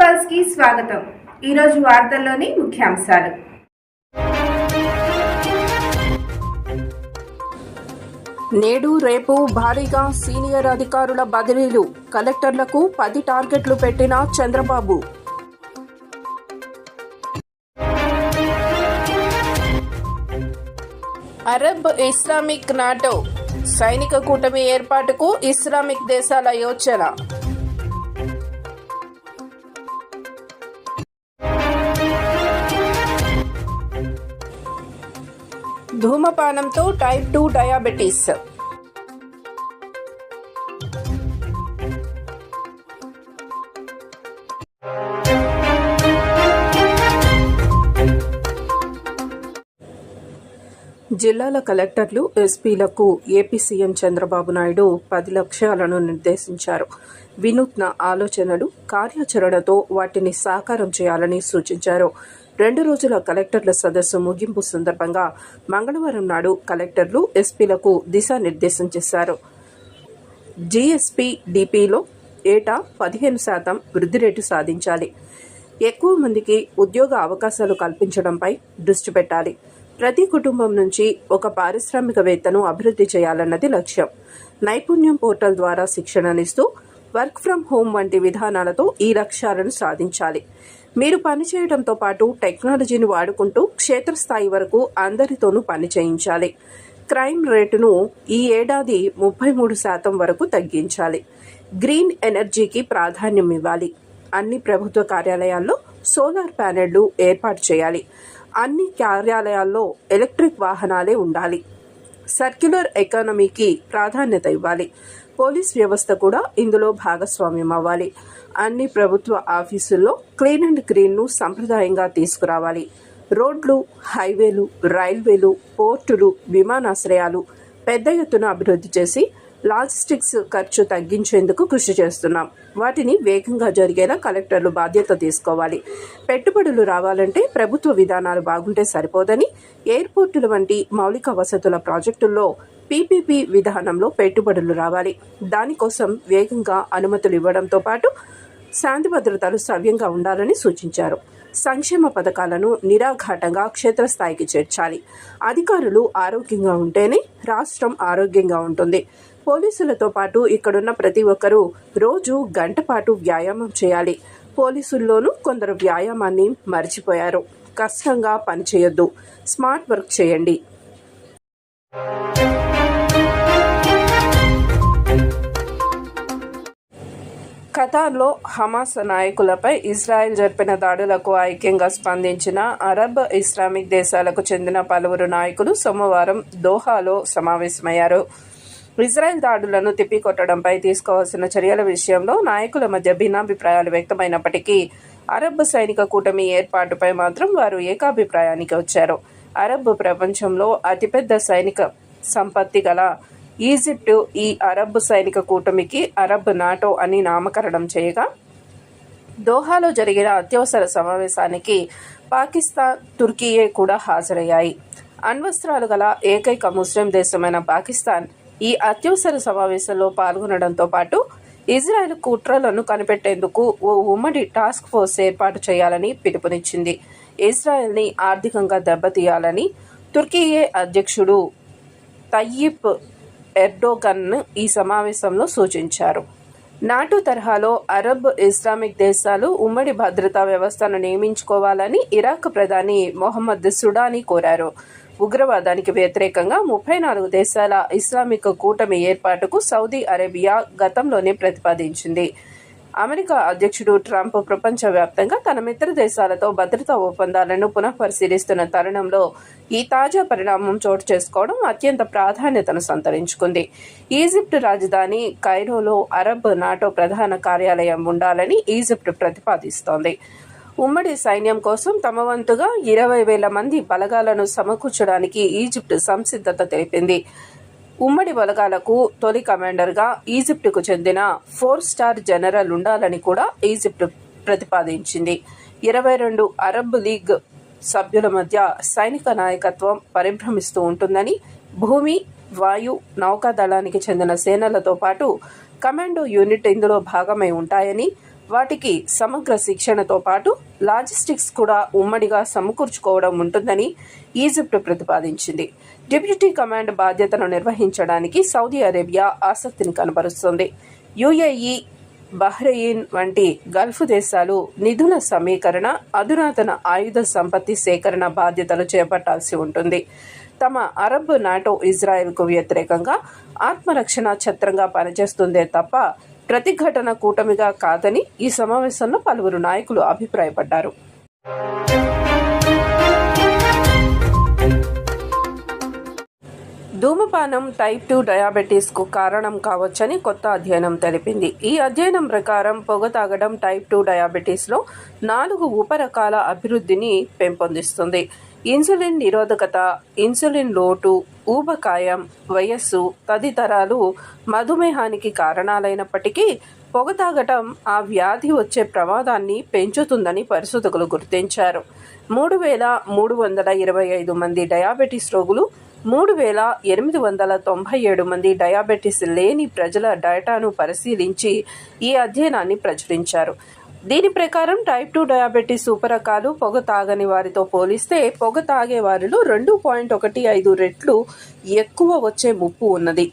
పల్స్కి స్వాగతం. ఈరోజు వార్తల్లోని ముఖ్యాంశాలు. నేడు రేపు భారీగా సీనియర్ అధికారుల బదిలీలు. కలెక్టర్లకు పది టార్గెట్లు పెట్టిన చంద్రబాబు. Arab Islamic NATO. సైనిక కూటమి ఏర్పాటుకు ఇస్లామిక్ దేశాల యోచన. ధూమపానంతో టైప్ టూ డయాబెటీస్. జిల్లాల కలెక్టర్లు ఎస్పీలకు ఏపీ సీఎం చంద్రబాబు నాయుడు పది లక్ష్యాలను నిర్దేశించారు. వినూత్న ఆలోచనలు కార్యాచరణతో వాటిని సాకారం చేయాలని సూచించారు. రెండు రోజుల కలెక్టర్ల సదస్సు ముగింపు సందర్భంగా మంగళవారం నాడు కలెక్టర్లు ఎస్పీలకు దిశానిర్దేశం చేశారు. జీఎస్పీ డిపిలో ఏటా పదిహేను శాతం వృద్ధి రేటు సాధించాలి. ఎక్కువ మందికి ఉద్యోగ అవకాశాలు కల్పించడంపై దృష్టి పెట్టాలి. ప్రతి కుటుంబం నుంచి ఒక పారిశ్రామికవేత్తను అభివృద్ధి చేయాలన్నది లక్ష్యం. నైపుణ్యం పోర్టల్ ద్వారా శిక్షణనిస్తూ వర్క్ ఫ్రం హోం వంటి విధానాలతో ఈ లక్ష్యాలను సాధించాలి. మీరు పనిచేయడంతో పాటు టెక్నాలజీని వాడుకుంటూ క్షేత్రస్థాయి వరకు అందరితోనూ పని చేయించాలి. క్రైమ్ రేటును ఈ ఏడాది ముప్పై మూడు శాతం వరకు తగ్గించాలి. గ్రీన్ ఎనర్జీకి ప్రాధాన్యం ఇవ్వాలి. అన్ని ప్రభుత్వ కార్యాలయాల్లో సోలార్ ప్యానెళ్ళు ఏర్పాటు చేయాలి. అన్ని కార్యాలయాల్లో ఎలక్ట్రిక్ వాహనాలే ఉండాలి. సర్క్యులర్ ఎకానమీకి ప్రాధాన్యత ఇవ్వాలి. పోలీస్ వ్యవస్థ కూడా ఇందులో భాగస్వామ్యం అవ్వాలి. అన్ని ప్రభుత్వ ఆఫీసుల్లో క్లీన్ అండ్ గ్రీన్ను సంప్రదాయంగా తీసుకురావాలి. రోడ్లు హైవేలు రైల్వేలు పోర్టులు విమానాశ్రయాలు పెద్ద ఎత్తున అభివృద్ధి చేసి లాజిస్టిక్స్ ఖర్చు తగ్గించేందుకు కృషి చేస్తున్నాం. వాటిని వేగంగా జరిగేలా కలెక్టర్లు బాధ్యత తీసుకోవాలి. పెట్టుబడులు రావాలంటే ప్రభుత్వ విధానాలు బాగుంటే సరిపోదని ఎయిర్పోర్టుల వంటి మౌలిక వసతుల ప్రాజెక్టుల్లో పీపీపీ విధానంలో పెట్టుబడులు రావాలి. దానికోసం వేగంగా అనుమతులు ఇవ్వడంతో పాటు శాంతి భద్రతలు సవ్యంగా ఉండాలని సూచించారు. సంక్షేమ పథకాలను నిరాఘాటంగా క్షేత్రస్థాయికి చేర్చాలి. అధికారులు ఆరోగ్యంగా ఉంటేనే రాష్ట్రం ఆరోగ్యంగా ఉంటుంది. పోలీసులతో పాటు ఇక్కడున్న ప్రతి ఒక్కరూ రోజు గంట పాటు వ్యాయామం చేయాలి. పోలీసుల్లోనూ కొందరు వ్యాయామాన్ని మర్చిపోయారు. కష్టంగా పనిచేయొద్దు. స్మార్ట్ వర్క్ చేయండి. ఖతార్లో హమాస్ నాయకులపై ఇజ్రాయెల్ జరిపిన దాడులకు ఐక్యంగా స్పందించిన అరబ్ ఇస్లామిక్ దేశాలకు చెందిన పలువురు నాయకులు సోమవారం దోహాలో సమావేశమయ్యారు. ఇజ్రాయెల్ దాడులను తిప్పికొట్టడంపై తీసుకోవాల్సిన చర్యల విషయంలో నాయకుల మధ్య భిన్నాభిప్రాయాలు వ్యక్తమైనప్పటికీ అరబ్ సైనిక కూటమి ఏర్పాటుపై మాత్రం వారు ఏకాభిప్రాయానికి వచ్చారు. అరబ్ ప్రపంచంలో అతిపెద్ద సైనిక సంపత్తి గల ఈజిప్టు ఈ అరబ్ సైనిక కూటమికి అరబ్ నాటో అని నామకరణం చేయగా దోహాలో జరిగిన అత్యవసర సమావేశానికి పాకిస్తాన్ తుర్కీయే కూడా హాజరయ్యాయి. అణ్వస్త్రాలు గల ఏకైక ముస్లిం దేశమైన పాకిస్తాన్ ఈ అత్యవసర సమావేశంలో పాల్గొనడంతో పాటు ఇజ్రాయెల్ కుట్రలను కనిపెట్టేందుకు ఓ ఉమ్మడి టాస్క్ ఫోర్స్ ఏర్పాటు చేయాలని పిలుపునిచ్చింది. ఇజ్రాయెల్ని ఆర్థికంగా దెబ్బతీయాలని తుర్కీయే అధ్యక్షుడు తయ్యిప్ ఎర్డోగన్ ఈ సమావేశంలో సూచించారు. నాటో తరహాలో అరబ్ ఇస్లామిక్ దేశాలు ఉమ్మడి భద్రతా వ్యవస్థను నియమించుకోవాలని ఇరాక్ ప్రధాని మొహమ్మద్ సుడానీ కోరారు. ఉగ్రవాదానికి వ్యతిరేకంగా ముప్పై నాలుగు దేశాల ఇస్లామిక్ కూటమి ఏర్పాటుకు సౌదీ అరేబియా గతంలోనే ప్రతిపాదించింది. అమెరికా అధ్యక్షుడు ట్రంప్ ప్రపంచవ్యాప్తంగా తన మిత్ర దేశాలతో భద్రతా ఒప్పందాలను పునఃపరిశీలిస్తున్న తరుణంలో ఈ తాజా పరిణామం చోటు చేసుకోవడం అత్యంత ప్రాధాన్యతను సంతరించుకుంది. ఈజిప్ట్ రాజధాని కైరోలో అరబ్ నాటో ప్రధాన కార్యాలయం ఉండాలని ఈజిప్ట్ ప్రతిపాదిస్తోంది. ఉమ్మడి సైన్యం కోసం తమ వంతుగా ఇరవై వేల మంది బలగాలను సమకూర్చడానికి ఈజిప్ట్ సంసిద్ధత తెలిపింది. ఉమ్మడి బలగాలకు తొలి కమాండర్గా ఈజిప్టుకు చెందిన ఫోర్ స్టార్ జనరల్ ఉండాలని కూడా ఈజిప్ట్ ప్రతిపాదించింది. ఇరవై రెండు అరబ్ లీగ్ సభ్యుల మధ్య సైనిక నాయకత్వం పరిభ్రమిస్తూ ఉంటుందని భూమి వాయు నౌకాదళానికి చెందిన సేనలతో పాటు కమాండో యూనిట్ ఇందులో భాగమై ఉంటాయని వాటికి సమగ్ర శిక్షణతో పాటు లాజిస్టిక్స్ కూడా ఉమ్మడిగా సమకూర్చుకోవడం ఉంటుందని ఈజిప్ట్ ప్రతిపాదించింది. డిప్యూటీ కమాండ్ బాధ్యతను నిర్వహించడానికి సౌదీ అరేబియా ఆసక్తిని కనబరుస్తోంది. యుఏఈ బహ్రెయిన్ వంటి గల్ఫ్ దేశాలు నిధుల సమీకరణ అధునాతన ఆయుధ సంపత్తి సేకరణ బాధ్యతలు చేపట్టాల్సి ఉంటుంది. తమ అరబ్ నాటో ఇజ్రాయెల్కు వ్యతిరేకంగా ఆత్మరక్షణ ఛత్రంగా పనిచేస్తుందే తప్ప ప్రతిఘటన కూటమిగా కాదని ఈ సమావేశంలో పలువురు నాయకులు అభిప్రాయపడ్డారు. ధూమపానం టైప్ టూ డయాబెటీస్కు కారణం కావచ్చని కొత్త అధ్యయనం తెలిపింది. ఈ అధ్యయనం ప్రకారం పొగ తాగడం టైప్ టూ డయాబెటీస్లో నాలుగు ఉపరకాల అభివృద్ధిని పెంపొందిస్తుంది. ఇన్సులిన్ నిరోధకత ఇన్సులిన్ లోటు ఊబకాయం వయస్సు తదితరాలు మధుమేహానికి కారణాలైనప్పటికీ పొగ తాగటం ఆ వ్యాధి వచ్చే ప్రమాదాన్ని పెంచుతుందని పరిశోధకులు గుర్తించారు. మూడు వేల మూడు వందల ఇరవై ఐదు మంది డయాబెటీస్ రోగులు మూడు వేల ఎనిమిది వందల తొంభై ఏడు మంది డయాబెటీస్ లేని ప్రజల డేటాను పరిశీలించి ఈ అధ్యయనాన్ని ప్రచురించారు. దీని ప్రకారం టైప్ టూ డయాబెటీస్ ఉపరకాలు పొగ తాగని వారితో పోలిస్తే పొగ తాగే వారిలో రెండు పాయింట్ ఒకటి ఐదు రెట్లు ఎక్కువ వచ్చే ముప్పు ఉన్నది.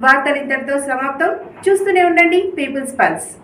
వార్తలు ఇంతటితో సమాప్తం. చూస్తూనే ఉండండి. Peoples pulse.